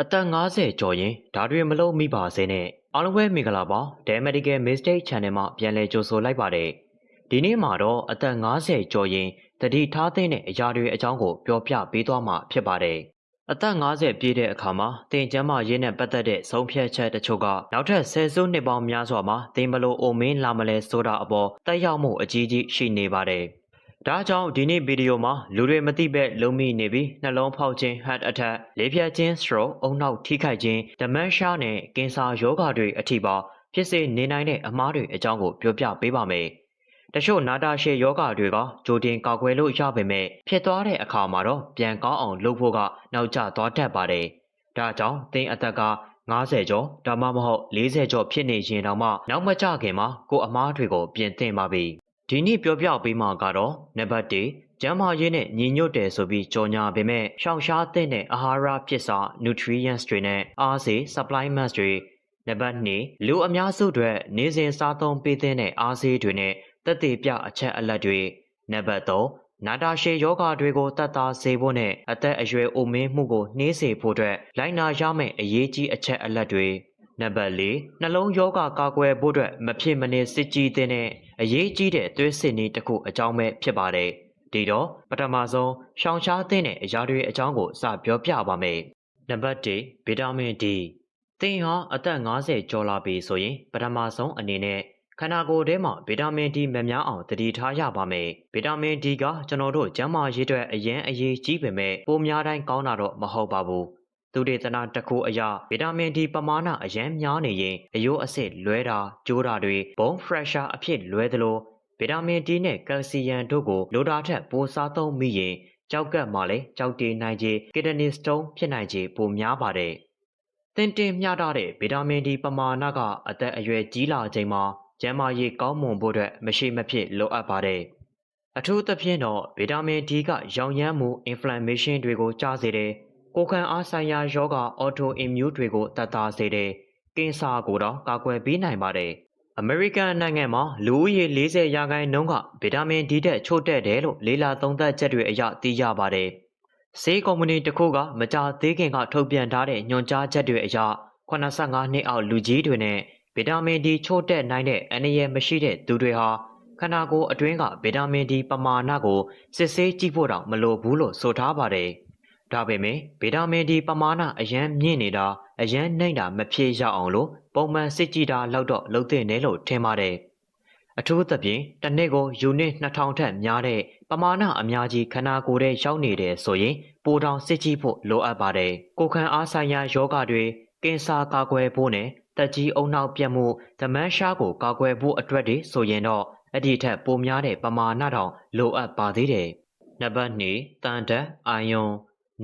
အသက်50ကျော်ရင်ဒါတွေမလုံးမိပါစေနဲ့အားလုံးပဲမင်္ဂလာပါ The Medical Mistake Channel မှာပြန်လည်ကြိုဆိုလိုက်ပါတယ်ဒီနေ့မှာတော့အသက်50ကျော်ရင်တတိထားတဲ့အရာတွေအကြောင်းကိုပြောပြပေးသွားမှာဖြစ်ပါတယ်အသက်50ပြည့်တဲ့အခါမှာတင်ကျမ်းမာရေးနဲ့ပတ်သက်တဲ့ဆုံးဖြတ်ချက်တချို့ကနောက်ထပ်ဆယ်စုနှစ်ပေါင်းများစွာမှာတင်ဘလို့အိုမင်းလာမလဲဆိုတာအပေါ်တက်ရောက်မှုအကြီးကြီးရှိနေပါတယ် ဒါကြောင့်ဒီနေ့ဗီဒီယိုမှာလူတွေမသိပဲလုံးမိနေပြီးနှလုံးဖောက်ခြင်း heart attack လေပြတ်ခြင်း stroke အုံနောက်ထိခိုက်ခြင်း dementia နဲ့ကင်ဆာရောဂါတွေအထိပါဖြစ်စေနေနိုင်တဲ့အမားတွေအကြောင်းကိုပြောပြပေးပါမယ်။တချို့နာတာရှည်ယောဂတွေကကြိုတင်ကာကွယ်လို့ရပေမဲ့ဖြစ်သွားတဲ့အခါမှာတော့ပြန်ကောင်းအောင်လုပ်ဖို့ကနောက်ကျသွားတတ်ပါတယ်။ဒါကြောင့်သင်အသက်က90ကျော်ဒါမှမဟုတ်40ကျော်ဖြစ်နေရင်တောင်မှနောက်မကျခင်မှာကိုယ်အမားတွေကိုပြင်သင့်ပါပြီ။ ဒီနေ့ပြောပြပေးမှာကတော့နံပါတ်1ကျန်းမာရေးနဲ့ညီညွတ်တယ်ဆိုပြီးကြော်ညာပေမဲ့ရှောင်ရှားတဲ့အာဟာရဖြစ်စာ nutrients တွေနဲ့အားစေ supplements တွေနံပါတ်2လူအများစုအတွက်နေစဉ်စားသုံးပေးတဲ့အားစေးတွေနဲ့တက်သေးပြအချက်အလက်တွေနံပါတ်3နာတာရှည်ယောဂတွေကိုတတ်တာစေဖို့နဲ့အသက်အရွယ်အိုမင်းမှုကိုနှေးစေဖို့အတွက်လိုင်းနာရမယ့်အရေးကြီးအချက်အလက်တွေ နံပါတ်၄နှလုံးယောဂကာကွယ်ဖို့အတွက်မဖြစ်မနေစစ်ကြည့်တဲ့အရေးကြီးတဲ့သွေးစစ်နည်းတစ်ခုအကြောင်းပဲဖြစ်ပါတယ်ဒီတော့ပထမဆုံးရှောင်ရှားတဲ့အရာတွေအကြောင်းကိုစပြောပြပါမယ်နံပါတ်1ဗီတာမင် D သင်ဟာအသက်50ကျော်လာပြီဆိုရင်ပထမဆုံးအနေနဲ့ခန္ဓာကိုယ်ထဲမှာဗီတာမင် D မများအောင်တတိထားရပါမယ်။ဗီတာမင် D ကကျွန်တော်တို့ကျန်းမာရေးအတွက်အရင်အရေးကြီးပေမဲ့ပိုများတိုင်းကောင်းတာတော့မဟုတ်ပါဘူး။ သူဒေသနာတစ်ခုအရဗီတာမင် D ပမာဏအရင်များနေရင်အယိုးအဆစ်လွဲတာကျိုးတာတွေဘုံ fresher အဖြစ်လွဲသလိုဗီတာမင် D နဲ့ကယ်လ်ဆီယမ်တို့ကိုလိုတာထက်ပိုစားသုံးမိရင်ကြောက်ကပ်မှလည်းကြောက်တည်နိုင်ခြင်း kidney stone ဖြစ်နိုင်ခြင်းပိုများပါတယ်။တင်တင်မျှတတဲ့ဗီတာမင် D ပမာဏကအသက်အရွယ်ကြီးလာချိန်မှာကျန်းမာရေးကောင်းမွန်ဖို့အတွက်မရှိမဖြစ်လိုအပ်ပါတယ်။အထူးသဖြင့်တော့ဗီတာမင် D ကရောင်ရမ်းမှု inflammation တွေကိုကြားစေတယ်။ ကိုယ်ခံအားဆိုင်ရာယောဂ autoimmune တွေကိုတတ်တာစေတယ်။ကင်ဆာကိုတော့ကာကွယ်ပေးနိုင်ပါတယ်။အမေရိကန်နိုင်ငံမှာလူဦးရေ40ရာခိုင်နှုန်းကဗီတာမင် D တက်ချို့တက်တယ်လို့လေးလာသုံးသပ်ချက်တွေအရသိရပါတယ်။ဆေးကုမ္ပဏီတစ်ခုကမကြာသေးခင်ကထုတ်ပြန်ထားတဲ့ညွှန်ကြားချက်တွေအရ85နှစ်အောက်လူကြီးတွေနဲ့ဗီတာမင် D ချို့တက်နိုင်တဲ့အန္တရာယ်မရှိတဲ့သူတွေဟာခန္ဓာကိုယ်အတွင်းကဗီတာမင် D ပမာဏကိုစစ်ဆေးကြည့်ဖို့တောင်မလိုဘူးလို့ဆိုထားပါတယ်။ ဒါပေမဲ့ဗီတာမင် D ပမာဏအရန်မြင့်နေတာအရန်နှိမ့်တာမဖြစ်ရအောင်လို့ပုံမှန်စစ်ကြည့်တာလောက်တော့လုပ်သင့်တယ်လို့ထင်ပါတယ်။အထူးသဖြင့်တစ်နှစ်ကိုယူနစ်2000ထက်များတဲ့ပမာဏအများကြီးခန္ဓာကိုယ်ထဲရောက်နေတယ်ဆိုရင်ပိုတောင်စစ်ကြည့်ဖို့လိုအပ်ပါတယ်။ကိုယ်ခံအားဆိုင်ရာယောဂတွေကင်ဆာကာကွယ်ဖို့နဲ့တက်ကြီးအုံနောက်ပြတ်မှုဒမန်းရှားကိုကာကွယ်ဖို့အတွက်တွေဆိုရင်တော့အဲ့ဒီထက်ပိုများတဲ့ပမာဏတောင်လိုအပ်ပါသေးတယ်။နံပါတ်2တန်တက်အာယွန်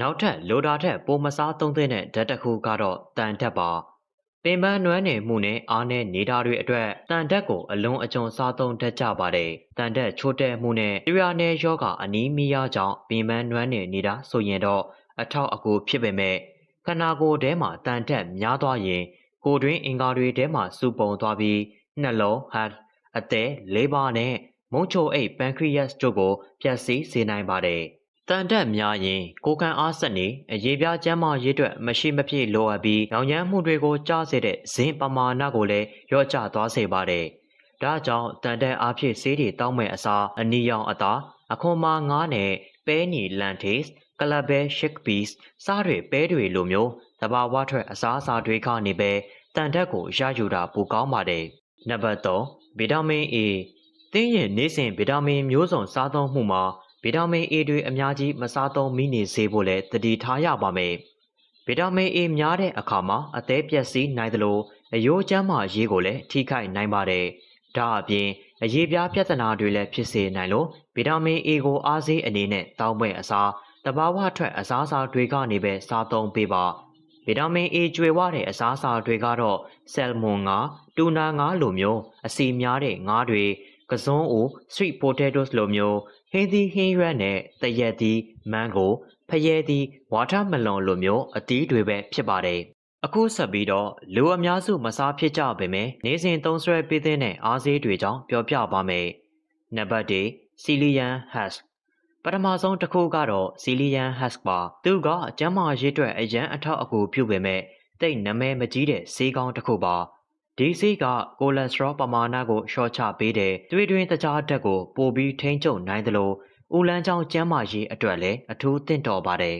နောက်ထပ်လိုတာထက်ပိုမစားသုံးသင့်တဲ့ဓာတ်တစ်ခုကတော့တန်တက်ပါပင်ပန်းနွမ်းနယ်မှုနဲ့အားနဲ့နေတာတွေအတွက်တန်တက်ကိုအလုံးအကျွံစားသုံးတတ်ကြပါတယ်။တန်တက်ချိုးတဲ့မှုနဲ့တရနယ်ယောဂအနီးမီးယားကြောင့်ပင်ပန်းနွမ်းနယ်နေတာဆိုရင်တော့အထောက်အကူဖြစ်ပေမဲ့ခန္ဓာကိုယ်ထဲမှာတန်တက်များသွားရင်ကိုယ်တွင်းအင်္ဂါတွေထဲမှာစုပုံသွားပြီးနှလုံး heart အသက်လေးပါးနဲ့မုံချိုအိတ် pancreas တို့ကိုပျက်စီးစေနိုင်ပါတယ်။ တန်တက်များရင်ကိုယ်ခံအားစက်နေအရေးပြားကျန်းမာရေးအတွက်မရှိမဖြစ်လိုအပ်ပြီးရောင်ရမ်းမှုတွေကိုကြားစေတဲ့ဇင်းပမာဏကိုလည်းလျော့ကျသွားစေပါတယ်။ဒါကြောင့်တန်တက်အားဖြင့်ဆေးတွေတောင်းမဲ့အစားအနီရောင်အသားအခွန်မာငါးနဲ့ပဲနီလန်တေးစ်ကလဘဲရှစ်ပီစ်စားတွေပဲတွေလိုမျိုးတဘာဝထွက်အစားအစာတွေကနေပဲတန်ဓာတ်ကိုရယူတာပိုကောင်းပါတယ်။နံပါတ်3ဗီတာမင် A သင်ရဲ့နေ့စဉ်ဗီတာမင်မျိုးစုံစားသုံးမှုမှာ ဗီတာမင် A တွေအများကြီးမစားသုံးမိနေစေဖို့လည်းတတိထားရပါမယ်။ဗီတာမင် A များတဲ့အခါမှာအသေးပျက်စီးနိုင်သလိုအယိုးကျန်းမာရေးကိုလည်းထိခိုက်နိုင်ပါတယ်။ဒါအပြင်အရေးပြားပြဿနာတွေလည်းဖြစ်စေနိုင်လို့ဗီတာမင် A ကိုအားစေးအနေနဲ့တောင်းပွဲအစားတဘာဝထွက်အစားအစာတွေကနေပဲစားသုံးပေးပါ။ဗီတာမင် A ကျွေဝတဲ့အစားအစာတွေကတော့ဆယ်မွန်ငါတူနာငါလိုမျိုးအစီများတဲ့ငါးတွေကစွန်းအို sweet potatoes လိုမျိုး ဟင်းသီးဟင်းရွက်နဲ့တရက်သီးမန်ဂိုဖရဲသီးဝါတာမလွန်လိုမျိုးအသီးတွေပဲဖြစ်ပါတယ်အခုဆက်ပြီးတော့လူအများစုမစားဖြစ်ကြပေမဲ့နေစဉ်သုံးဆွဲပေးတဲ့အားဆေးတွေကြောင့်ပြောပြပါမယ်နံပါတ်1စီလီယန်ဟတ်ပပထမဆုံးတစ်ခုကတော့စီလီယန်ဟက်စ်ပါသူကကျမ်းမာရေးအတွက်အရန်အထောက်အကူပြုပေမဲ့တိတ်နမဲမကြီးတဲ့ဆေးကောင်းတစ်ခုပါ ဒီဆေးကကိုလက်စထရောပမာဏကိုလျှော့ချပေးတဲ့သွေးတွင်းတကြားဓာတ်ကိုပိုပြီးထိန်းချုပ်နိုင်သလိုဦးလန်းချောင်းကျမ်းမာရေးအတွက်လည်းအထူးသင့်တော်ပါတယ်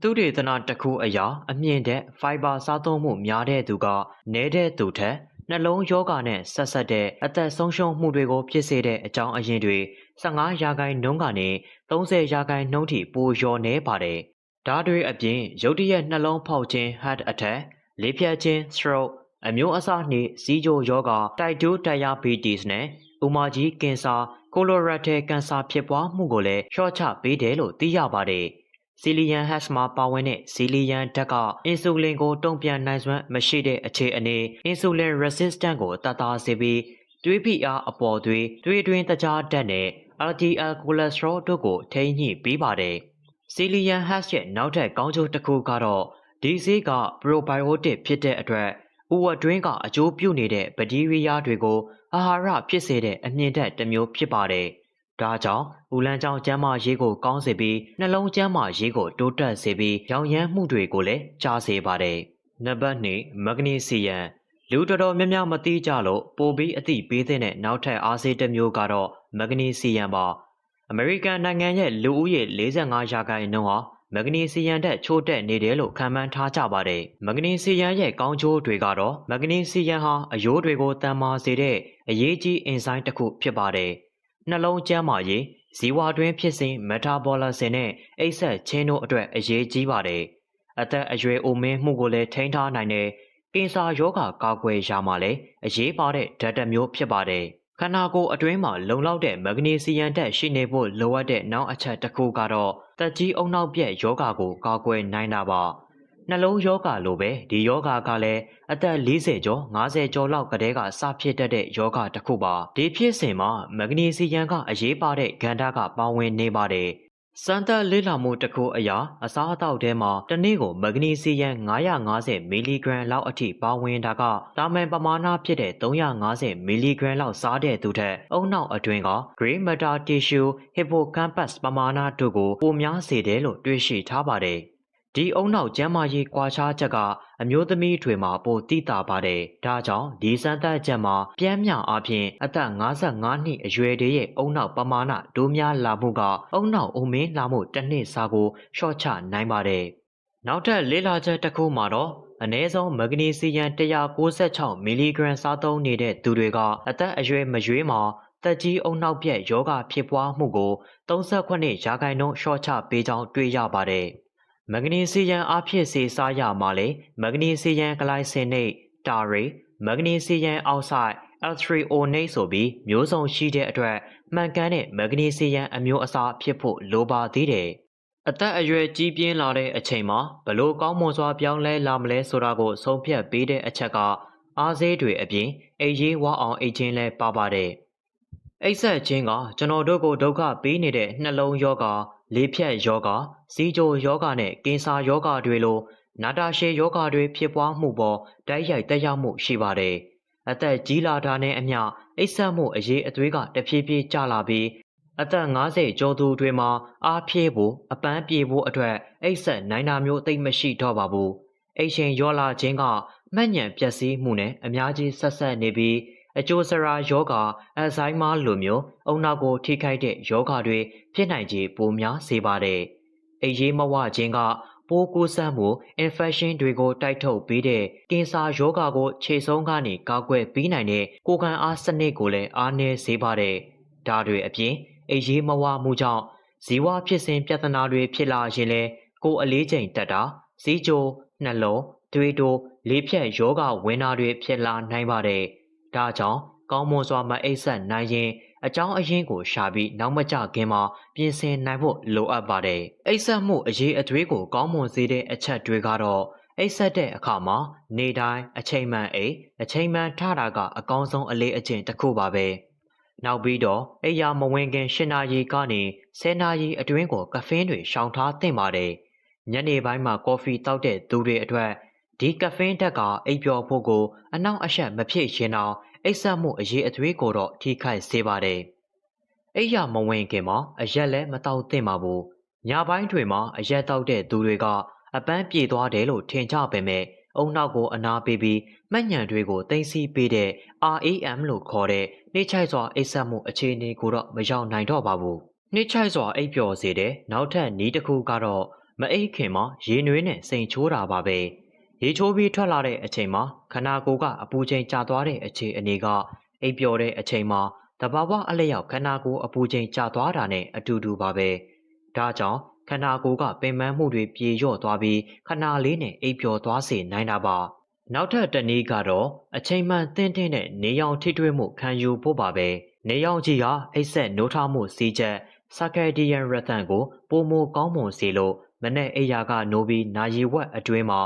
သူဒေသနာတစ်ခုအရာအမြင့်တဲ့ဖိုင်ဘာစားသုံးမှုများတဲ့သူကနဲတဲ့သူထက်နှလုံးယောဂနဲ့ဆက်ဆက်တဲ့အသက်ဆုံးရှုံးမှုတွေကိုဖြစ်စေတဲ့အကြောင်းအရင်းတွေ15ရာခိုင်နှုန်းကနေ30ရာခိုင်နှုန်းထိပိုလျော့နေပါတယ်။ဒါတွေအပြင်ရုတ်တရက်နှလုံးဖောက်ခြင်း heart attack လေဖြတ်ခြင်း stroke အမျိုးအစားနှင့်စီးကြိုယောဂ type 2 diabetes နဲ့ဥမာကြီးကင်ဆာ colorectal cancer ဖြစ်ပွားမှုကိုလည်းလျှော့ချပေးတယ်လို့သိရပါတယ်။စီလီယန်ဟက်စ်မှာပါဝင်တဲ့စီလီယန်ဓာတ်ကအင်ဆူလင်ကိုတုံ့ပြန်နိုင်စွမ်းမရှိတဲ့အခြေအနေအင်ဆူလင် resistant ကိုတတ်တာစေပြီးသွေးဖိအားအပေါ်သွေးသွေးတွင်းတကြားဓာတ်နဲ့ LDL cholesterol တို့ကိုထိန်းညှိပေးပါတယ်။စီလီယန်ဟက်စ်ရဲ့နောက်ထပ်ကောင်းကျိုးတစ်ခုကတော့ဒီဆေးက probiotic ဖြစ်တဲ့အတွက် ဥဝတွင်းကအကျိုးပြုနေတဲ့ဘက်တီးရီးယားတွေကိုအာဟာရဖြစ်စေတဲ့အမြင့်ဓာတ်တစ်မျိုးဖြစ်ပါတယ်။ဒါကြောင့်ဦးလန်းချောင်းကျမ်းမာရေးကိုကောင်းစေပြီးနှလုံးကျမ်းမာရေးကိုတိုးတက်စေပြီးရောင်ရမ်းမှုတွေကိုလည်းကြားစေပါတယ်။နံပါတ်2မဂနီဆီယမ်လူတော်တော်များများမသိကြလို့ပိုပြီးအသိပေးတဲ့နောက်ထပ်အားစေးတစ်မျိုးကတော့မဂနီဆီယမ်ပါ။အမေရိကန်နိုင်ငံရဲ့လူဦးရေ45ရာခိုင်နှုန်းဟာ မဂနီဆီယမ်တက်ချိုးတက်နေတယ်လို့ခန့်မှန်းထားကြပါတယ်။မဂနီဆီယမ်ရဲ့ကောင်းကျိုးတွေကတော့မဂနီဆီယမ်ဟာအယိုးတွေကိုတန်မာစေတဲ့အရေးကြီးအင်ဇိုင်းတစ်ခုဖြစ်ပါတယ်။နှလုံးကျန်းမာရေးဇီဝတွင်းဖြစ်စဉ်မက်တာဘောလဆင်နဲ့အိတ်ဆက်ချင်းတို့အတွက်အရေးကြီးပါတယ်။အသက်အရွယ်အိုမင်းမှုကိုလည်းထိန်းထားနိုင်တဲ့ကင်ဆာရောဂါကာကွယ်ရာမှာလည်းအရေးပါတဲ့ဓာတ်တမျိုးဖြစ်ပါတယ်။ ခန္ဓာကိုယ်အတွင်းမှာလုံလောက်တဲ့မဂနီဆီယမ်ဓာတ်ရှိနေဖို့လိုအပ်တဲ့နောက်အချက်တစ်ခုကတော့တက်ကြီးအုံနောက်ပြက်ယောဂါကိုကာကွယ်နိုင်တာပါ။နှလုံးယောဂလိုပဲဒီယောဂကလည်းအသက်40ကျော်50ကျော်လောက်ကတည်းကစဖြစ်တတ်တဲ့ယောဂတစ်ခုပါဒီဖြစ်စဉ်မှာမဂနီဆီယမ်ကအရေးပါတဲ့ဂန္ဓာကပါဝင်နေပါတယ် စံသက်လေးလာမှုတစ်ခုအရာအစားအသောက်ထဲမှာတစ်နေ့ကိုမဂနီဆီယမ်950မီလီဂရမ်လောက်အထိပါဝင်တာကတာမန်ပမာဏဖြစ်တဲ့350မီလီဂရမ်လောက်စားတဲ့သူထက်အုံနောက်အတွင်းက gray matter tissue hippocampus ပမာဏတို့ကိုပိုများစေတယ်လို့တွေ့ရှိထားပါတယ်။ ဒီအုံနောက်ကျမ်းမာရေးကွာခြားချက်ကအမျိုးသမီးတွေမှာပိုတိတာပါတယ်။ဒါကြောင့်ဒီစမ်းသပ်ချက်မှာပြင်းမြောင်အပြင်အသက်55နှစ်အရွယ်တွေရဲ့အုံနောက်ပမာဏဒိုးများလာမှုကအုံနောက်အုံမင်းလာမှုတစ်နှစ်စာကိုရှော့ချနိုင်ပါတယ်။နောက်ထပ်လေးလာချက်တစ်ခုမှာတော့အနည်းဆုံးမဂနီဆီယမ်196မီလီဂရမ်စားသုံးနေတဲ့သူတွေကအသက်အရွယ်မရွေးမှာတက်ကြီးအုံနောက်ပြက်ယောဂဖြစ်ပွားမှုကို38ရာခိုင်နှုန်းရှော့ချပေးကြောင်းတွေ့ရပါတယ်။ မဂနီဆီယမ်အဖြစ်စေစားရမှာလေမဂနီဆီယမ်ဂလိုင်ဆင်နိတ်တာရီမဂနီဆီယမ်အောက်ဆိုက် L3O-nate ဆိုပြီးမျိုးစုံရှိတဲ့အတွက်မှန်ကန်တဲ့မဂနီဆီယမ်အမျိုးအစားဖြစ်ဖို့လိုပါသေးတယ်။အသက်အရွယ်ကြီးပြင်းလာတဲ့အချိန်မှာဘလို့ကောင်းမွန်စွာပြောင်းလဲလာမလဲဆိုတာကိုဆုံးဖြတ်ပေးတဲ့အချက်ကအားစေးတွေအပြင်အိတ်ရေးဝအောင်အိတ်ချင်းလဲပါပါတယ်။အိတ်ဆက်ချင်းကကျွန်တော်တို့ကိုဒုက္ခပေးနေတဲ့နှလုံးယောဂ လေဖြတ်ယောဂစီးကြိုယောဂနဲ့ကင်ဆာယောဂတွေလိုနာတာရှည်ယောဂတွေဖြစ်ပွားမှုပေါ်တိုက်ရိုက်တက်ရောက်မှုရှိပါတယ်။အသက်ကြီးလာတာနဲ့အမျှအိပ်ဆက်မှုအရေးအသွေးကတဖြည်းဖြည်းကျလာပြီးအသက်50ကျော်သူတွေမှာအားဖြည့်ဖို့အပန်းပြေဖို့အတွက်အိပ်ဆက်နိုင်တာမျိုးသိမ့်မရှိတော့ပါဘူး။အိတ်ရှင်ရောလာခြင်းကမှတ်ညံပျက်စီးမှုနဲ့အများကြီးဆက်ဆက်နေပြီး အကျိုးစရာယောဂအယ်ဇိုင်းမာလိုမျိုးအုံနောက်ကိုထိခိုက်တဲ့ယောဂတွေဖြစ်နိုင်ခြေပိုများစေပါတယ်။အရေးမဝခြင်းကပိုးကူးစက်မှု infection တွေကိုတိုက်ထုတ်ပေးတဲ့ကင်ဆာယောဂါကိုခြေဆုံးကနေကာကွယ်ပေးနိုင်တဲ့ကိုခံအားစနစ်ကိုလည်းအားနည်းစေပါတယ်။ဒါတွေအပြင်အရေးမဝမှုကြောင့်ဇီဝဖြစ်စဉ်ပြဿနာတွေဖြစ်လာရင်လည်းကိုယ်အလေးချိန်တက်တာစီးကြိုနှလုံးသွေးတိုးလေးဖြတ်ယောဂဝင်တာတွေဖြစ်လာနိုင်ပါတယ်။ ဒါကြောင့်ကောင်းမွန်စွာမအိပ်ဆက်နိုင်ရင်အကြောင်းအရင်းကိုရှာပြီးနောက်မကျခင်မှာပြင်ဆင်နိုင်ဖို့လိုအပ်ပါတယ်။အိပ်ဆက်မှုအရေးအသွေးကိုကောင်းမွန်စေတဲ့အချက်တွေကတော့အိပ်ဆက်တဲ့အခါမှာနေတိုင်းအချိန်မှန်အိပ်အချိန်မှန်ထတာကအကောင်းဆုံးအလေးအကျင့်တစ်ခုပါပဲ။နောက်ပြီးတော့အိယာမဝင်ခင်၈နာရီကနေ၁၀နာရီအတွင်းကိုကဖင်းတွေရှောင်ထားသင့်ပါတယ်။ညနေပိုင်းမှာကော်ဖီတောက်တဲ့သူတွေအတွက် ဒီကဖင်းဓာတ်ကအိပ်ပျော်ဖို့ကိုအနောက်အရှက်မဖြစ်ရင်တော့အိပ်စက်မှုအရေးအသွေးကိုတော့ထိခိုက်စေပါတယ်အိယာမဝင်ခင်မှာအရက်လည်းမတောက်သင့်ပါဘူးညပိုင်းတွေမှာအရက်တောက်တဲ့သူတွေကအပန်းပြေသွားတယ်လို့ထင်ကြပေမဲ့အုံနောက်ကိုအနာပေးပြီးမှတ်ညံတွေကိုတင်စီပေးတဲ့ RAM လို့ခေါ်တဲ့နှိမ့်ချိုက်စွာအိပ်ဆက်မှုအခြေအနေကိုတော့မရောက်နိုင်တော့ပါဘူးနှိမ့်ချိုက်စွာအိပ်ပျော်စေတဲ့နောက်ထပ်နီးတစ်ခုကတော့မအိပ်ခင်မှာရေနွေးနဲ့စိန်ချိုးတာပါပဲ ရေချိုးပြီးထွက်လာတဲ့အချိန်မှာခန္ဓာကိုယ်ကအပူချိန်ကျသွားတဲ့အခြေအနေကအိပ်ပျော်တဲ့အချိန်မှာတဘာဝအလျောက်ခန္ဓာကိုယ်အပူချိန်ကျသွားတာနဲ့အတူတူပါပဲဒါကြောင့်ခန္ဓာကိုယ်ကပင်ပန်းမှုတွေပြေလျော့သွားပြီးခဏလေးနဲ့အိပ်ပျော်သွားစေနိုင်တာပါနောက်ထပ်တစ်နည်းကတော့အချိန်မှန်တင်းတင်းနဲ့နေရောင်ထိတွေ့မှုခံယူဖို့ပါပဲနေရောင်ကြီးကအိပ်ဆက်နိုးထမှုစီးချက် circadian rhythm ကိုပုံမကောင်းမွန်စေလို့မနေ့အိယာကနိုးပြီးနာရီဝက်အတွင်းမှာ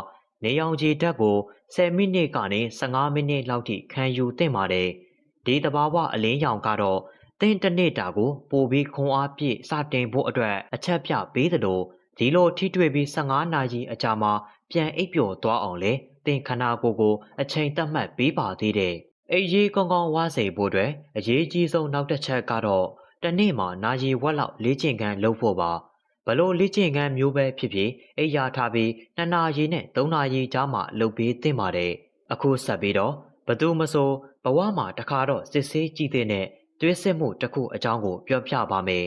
နေရောင်ခြည်ဓာတ်ကို10မိနစ်ကနေ15မိနစ်လောက်ထိခံယူသင့်ပါတယ်။ဒီတဘာဝအလင်းရောင်ကတော့တင်းတစ်နေ့တာကိုပိုပြီးခွန်အားပြည့်စတင်ဖို့အတွက်အချက်ပြပေးသလိုဒီလိုထိတွေ့ပြီး15နာရီအကြာမှာပြန်အိပ်ပျော်သွားအောင်လေတင်ခန္ဓာကိုယ်ကိုအချိန်သတ်မှတ်ပေးပါသေးတယ်။အိပ်ရေးကောင်းကောင်းဝါစေဖို့အတွက်အရေးကြီးဆုံးနောက်တစ်ချက်ကတော့တနေ့မှာနာရီဝက်လောက်လေ့ကျင့်ခန်းလုပ်ဖို့ပါ။ဘ လို့လေ့ကျင့်ခန်းမျိုးပဲဖြစ်ဖြစ်အိယာထားပြီး2နာရီနဲ့3နာရီကြားမှာလုပ်ပေးသင့်ပါတယ်အခုဆက်ပြီးတော့ဘသူမဆိုဘဝမှာတခါတော့စစ်ဆေးကြည့်တဲ့သွေးစစ်မှုတစ်ခုအကြောင်းကိုပြောပြပါမယ်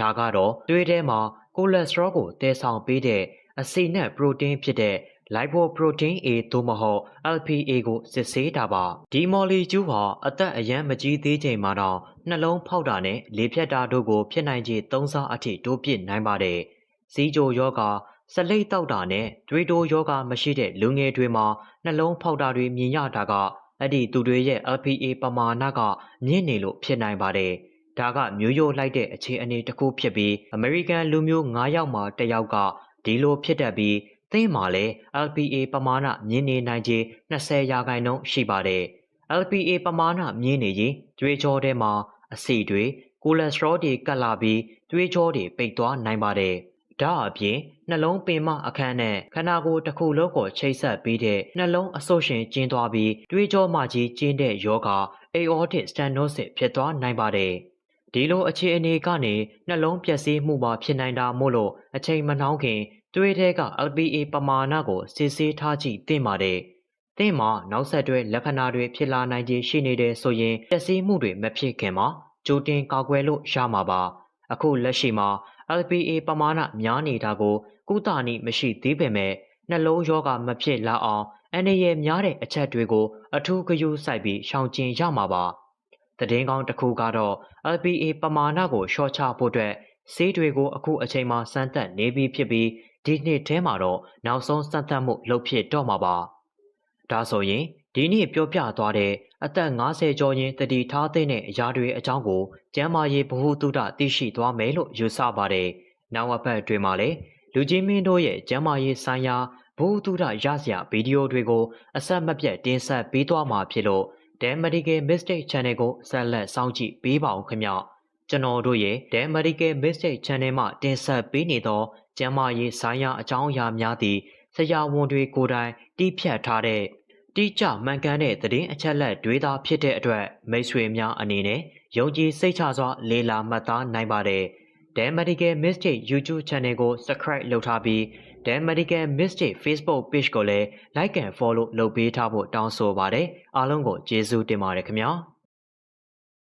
ဒါကတော့သွေးထဲမှာကိုလက်စထရောကိုတည်ဆောင်ပေးတဲ့အဆီနဲ့ပရိုတင်းဖြစ်တဲ့ lipoprotein A သို့မဟုတ် LPA ကိုစစ်ဆေးတာပါဒီမော်လီကျူးဟာအသက်အရန်မကြီးသေးချိန်မှာတော့နှလုံးဖောက်တာနဲ့လေဖြတ်တာတို့ကိုဖြစ်နိုင်ခြေသုံးစားအထိတိုးပစ်နိုင်ပါတယ်စီးကြိုယောဂဆလိတ်တောက်တာနဲ့တွေးတိုးယောဂမရှိတဲ့လူငယ်တွေမှာနှလုံးဖောက်တာတွေမြင်ရတာကအဲ့ဒီသူတွေရဲ့ LPA ပမာဏကမြင့်နေလို့ဖြစ်နိုင်ပါတယ်ဒါကမျိုးရိုးလိုက်တဲ့အခြေအနေတစ်ခုဖြစ်ပြီးအမေရိကန်လူမျိုး9ယောက်မှာတစ်ယောက်ကဒီလိုဖြစ်တတ်ပြီး သင်းမှာလည်း LPA ပမာဏမြင့်နေနိုင်ခြေ20ရာခိုင်နှုန်းရှိပါတယ်။ LPA ပမာဏမြင့်နေရင် သွေးကြောထဲမှာ အဆီတွေ ကိုလက်စထရောတွေကတ်လာပြီး သွေးကြောတွေ ပိတ်သွားနိုင်ပါတယ်။ဒါအပြင် နှလုံးပင်မအခန်းနဲ့ ခန္ဓာကိုယ်တစ်ခုလုံးကို ချိတ်ဆက်ပြီးတဲ့ နှလုံးအဆုတ်ရှင်ကျင်းသွားပြီး သွေးကြောမှကြီးကျင်းတဲ့ယောဂ aortic stenosis ဖြစ်သွားနိုင်ပါတယ်။ဒီလိုအခြေအနေကနေ နှလုံးပျက်စီးမှုပါဖြစ်နိုင်တာမို့လို့ အချိန်မနှောင်းခင် သွေးထဲက LPA ပမာဏကို စစ်ဆေးထားကြည့်သင့်ပါတယ်။သင်မှာနောက်ဆက်တွဲလက္ခဏာတွေဖြစ်လာနိုင်ခြေရှိနေတယ်ဆိုရင်ပျက်စီးမှုတွေမဖြစ်ခင်မှာကြိုတင်ကာကွယ်လို့ရမှာပါ။အခုလက်ရှိမှာ LPA ပမာဏများနေတာကိုကုသနည်းမရှိသေးပေမဲ့နှလုံးရောဂါမဖြစ်လာအောင်အနေရများတဲ့အချက်တွေကို အထူးဂရုစိုက်ပြီးရှောင်ကျဉ်ရမှာပါ။တည်င်းကောင်းတစ်ခုကတော့ LPA ပမာဏကိုလျှော့ချဖို့အတွက်ဆေးတွေကိုအခုအချိန်မှစမ်းသပ်နေပြီးဖြစ်ပြီး ဒီနှစ်ထဲမှာတော့နောက်ဆုံးစမ်းသပ်မှုလုပ်ဖြစ်တော့မှာပါ။ဒါဆိုရင်ဒီနေ့ပြောပြသွားတဲ့အသက်50ကျော်ရင်တတိထားတဲ့အရာတွေအကြောင်းကိုကျမ်းမာရေးဗဟုသုတသိရှိသွားမယ်လို့ယူဆပါတယ်။နောက်အပတ်အတွင်းမှာလည်းလူကြီးမင်းတို့ရဲ့ကျမ်းမာရေးဆိုင်ရာဘုသူဒရစရာဗီဒီယိုတွေကိုအဆက်မပြတ်တင်ဆက်ပေးသွားမှာဖြစ်လို့ Dan Medical Mistake Channel ကိုဆက်လက်စောင့်ကြည့်ပေးပါအောင်ခင်ဗျ ကျွန်တော်တို့ရဲ့ Dan Medical Mistake Channel မှာတင်ဆက်ပေးနေသောကျန်းမာရေးဆိုင်ရာအကြောင်းအရာများသည့်ဆရာဝန်တွေကိုယ်တိုင်တီးဖြတ်ထားတဲ့တိကျမှန်ကန်တဲ့သတင်းအချက်အလက်တွေသာဖြစ်တဲ့အတွက်မိတ်ဆွေများအနေနဲ့ယုံကြည်စိတ်ချစွာလေ့လာမှတ်သားနိုင်ပါတယ်။ Dan Medical Mistake YouTube Channel ကို Subscribe လုပ်ထားပြီး Dan Medical Mistake Facebook Page ကိုလည်း Like and Follow လုပ်ပေးထားဖို့တောင်းဆိုပါတယ်အားလုံးကိုကျေးဇူးတင်ပါတယ်ခင်ဗျာ။